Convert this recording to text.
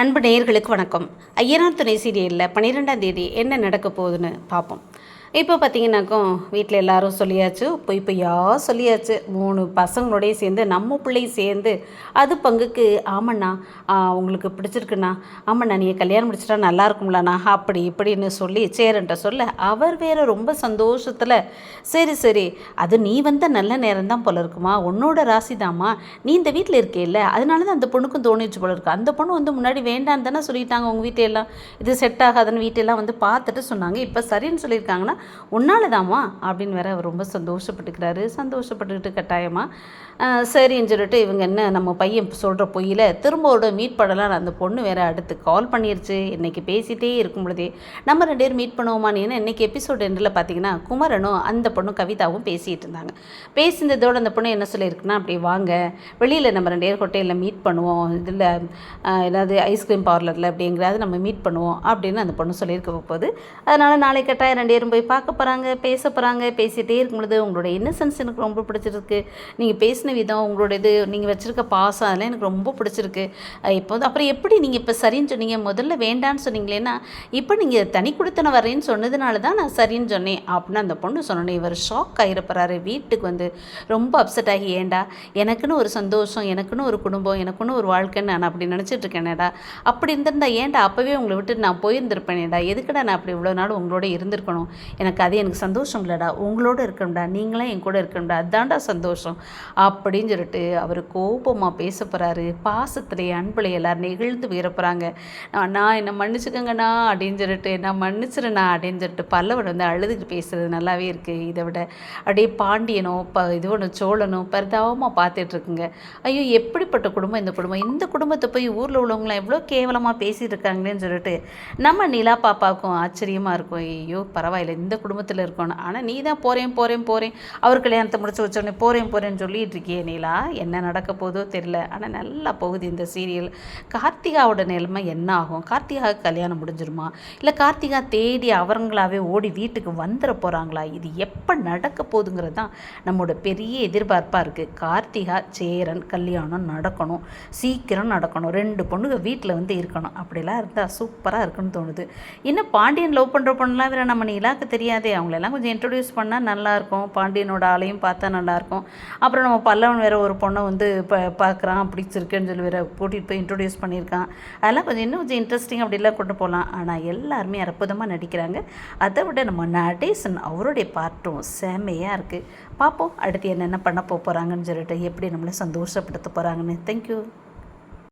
அன்பு நேயர்களுக்கு வணக்கம். ஐயனார் துணை சீரியலில் பன்னிரெண்டாம் தேதி என்ன நடக்க போகுதுன்னு பார்ப்போம். இப்போ பார்த்தீங்கன்னாக்கும் வீட்டில் எல்லாரும் சொல்லியாச்சு பொய் பொய்யா சொல்லியாச்சு. மூணு பசங்களோடய சேர்ந்து நம்ம பிள்ளையும் சேர்ந்து அது பங்குக்கு ஆமாண்ணா உங்களுக்கு பிடிச்சிருக்குண்ணா ஆமாண்ணா நீங்கள் கல்யாணம் முடிச்சிட்டா நல்லா இருக்கும்லண்ணா அப்படி இப்படின்னு சொல்லி சேரன்ட்ட சொல்ல அவர் வேற ரொம்ப சந்தோஷத்தில் சரி சரி அது நீ வந்த நல்ல நேரம் தான் போல இருக்குமா உன்னோட ராசி தாம்மா நீ இந்த வீட்டில் இருக்கே இல்லை அதனால தான் அந்த பொண்ணுக்கும் தோணிச்சு போல இருக்கு. அந்த பொண்ணு வந்து முன்னாடி வேண்டான்னு தானே சொல்லிட்டாங்க உங்கள் வீட்டையெல்லாம் இது செட் ஆகாதுன்னு வீட்டெல்லாம் வந்து பார்த்துட்டு சொன்னாங்க. இப்போ சரின்னு சொல்லியிருக்காங்கன்னா உன்னால் தாம்மா அப்படின்னு வேற அவர் ரொம்ப சந்தோஷப்பட்டுக்கிறாரு. சந்தோஷப்பட்டுக்கிட்டு கட்டாயமாக சரின்னு சொல்லிட்டு இவங்க என்ன நம்ம பையன் சொல்கிற பொய்யில் திரும்பவோட மீட் பண்ணலாம் அந்த பொண்ணு வேற அடுத்து கால் பண்ணிருச்சு. இன்றைக்கி பேசிகிட்டே இருக்கும் பொழுதே நம்ம ரெண்டு பேரும் மீட் பண்ணுவோமான்னு ஏன்னா இன்னைக்கு எபிசோட் எண்டில் பார்த்தீங்கன்னா குமரனும் அந்த பொண்ணும் கவிதாவும் பேசிகிட்டு இருந்தாங்க. பேசினதோட அந்த பொண்ணு என்ன சொல்லியிருக்குன்னா அப்படி வாங்க வெளியில் நம்ம ரெண்டு பேர் ஹோட்டலில் மீட் பண்ணுவோம். இதில் ஏதாவது ஐஸ்கிரீம் பார்லரில் அப்படிங்கிறது நம்ம மீட் பண்ணுவோம். அப்படின்னு அந்த பொண்ணு சொல்லியிருக்க போகுது அதனால் நாளை கட்டாயம் ரெண்டு பேரும் போய் பார்க்க போகிறாங்க பேச போகிறாங்க பேசிகிட்டே இருக்கும் பொழுது உங்களோட இன்னசென்ஸ் எனக்கு ரொம்ப பிடிச்சிருக்கு. நீங்கள் பேசின விதம் உங்களோட இது நீங்கள் வச்சுருக்க பாசம் அதெல்லாம் எனக்கு ரொம்ப பிடிச்சிருக்கு. இப்போ வந்து அப்புறம் எப்படி நீங்கள் இப்போ சரின்னு சொன்னீங்க? முதல்ல வேண்டான்னு சொன்னீங்களேன்னா இப்போ நீங்கள் தனி கொடுத்தன வரேன்னு சொன்னதுனால தான் நான் சரின்னு சொன்னேன். அப்படின்னு அந்த பொண்ணு சொன்னோன்னே இவர் ஷாக் ஆகிருப்பறாரு வீட்டுக்கு வந்து ரொம்ப அப்செட் ஆகி ஏண்டா? எனக்குன்னு ஒரு சந்தோஷம் எனக்குன்னு ஒரு குடும்பம் எனக்குன்னு ஒரு வாழ்க்கைன்னு நான் அப்படி நினச்சிட்டு இருக்கேனேடா. அப்படி இருந்திருந்தா ஏன்டா அப்போவே உங்களை விட்டு நான் போயிருந்திருப்பேனேடா? எதுக்குடா நான் அப்படி இவ்வளோ நாள் உங்களோட இருந்திருக்கணும்? எனக்கு அது எனக்கு சந்தோஷம் இல்லைடா உங்களோட இருக்கணும்டா நீங்களாம் என் கூட இருக்கணும்டா அதான்டா சந்தோஷம் அப்படின்னு சொல்லிட்டு அவர் கோபமாக பேச போகிறாரு பாசத்திலே அன்புல எல்லாரும் நெகிழ்ந்து உயர நான் என்னை மன்னிச்சுக்கோங்கண்ணா அப்படின்னு சொல்லிட்டு நான் மன்னிச்சிருண்ணா அப்படின்னு சொல்லிட்டு பல்லவன் வந்து அழுதுகிட்டு பேசுறது நல்லாவே இருக்குது இதை விட அப்படியே பாண்டியனோ ப இது ஒன்று சோழனோ பரிதாபமாக பார்த்துட்டு இருக்குங்க. ஐயோ எப்படிப்பட்ட குடும்பம் இந்த குடும்பம்? இந்த குடும்பத்தை போய் ஊரில் உள்ளவங்களாம் எவ்வளோ கேவலமாக பேசிட்டு இருக்காங்களேன்னு சொல்லிட்டு நம்ம நிலா பாப்பாவுக்கும் ஆச்சரியமாக இருக்கும். ஐயோ பரவாயில்ல இந்த இந்த குடும்பத்தில் இருக்கணும். ஆனால் நீ தான் போகிறேன் போகிறேன் போகிறேன் அவர் கல்யாணத்தை முடிச்சு வச்சோடனே போகிறேன் போகிறேன்னு சொல்லிட்டு இருக்கியே நீலா. என்ன நடக்க போதோ தெரியல. ஆனால் நல்லா போகுது இந்த சீரியல் கார்த்திகாவோட நிலைமை என்ன ஆகும்? கார்த்திகா கல்யாணம் முடிஞ்சிருமா? இல்லை கார்த்திகா தேடி அவங்களாவே ஓடி வீட்டுக்கு வந்துட போகிறாங்களா இது எப்போ நடக்க போகுதுங்கிறது தான் நம்மளோட பெரிய எதிர்பார்ப்பாக இருக்குது கார்த்திகா சேரன் கல்யாணம் நடக்கணும். சீக்கிரம் நடக்கணும். ரெண்டு பொண்ணுங்க வீட்டில் வந்து இருக்கணும். அப்படிலாம் இருந்தால் சூப்பராக இருக்குன்னு தோணுது. இன்னும் பாண்டியன் லவ் பண்ணுற பொண்ணுலாம் வேற நம்ம நீலாக்கு தெரியாதே அவங்களெல்லாம் கொஞ்சம் இன்ட்ரடியூஸ் பண்ணால் நல்லாயிருக்கும். பாண்டியனோட ஆளையும் பார்த்தா நல்லாயிருக்கும். அப்புறம் நம்ம பல்லவன் வேறு ஒரு பொண்ணை வந்து இப்போ பார்க்குறான் பிடிச்சிருக்குன்னு சொல்லி வேறு கூட்டிகிட்டு போய் இன்ட்ரடியூஸ் பண்ணியிருக்கான். அதெல்லாம் கொஞ்சம் இன்னும் கொஞ்சம் இன்ட்ரெஸ்டிங் அப்படிலாம் கொண்டு போகலாம். ஆனால் எல்லாருமே அற்புதமாக நடிக்கிறாங்க. அதை விட நம்ம நடேசன் அவருடைய பாட்டும் செமையாக இருக்குது பார்ப்போம் அடுத்து என்னென்ன பண்ண போகிறாங்கன்னு சொல்லிட்டு எப்படி நம்மளை சந்தோஷப்படுத்த போகிறாங்கன்னு தேங்க்யூ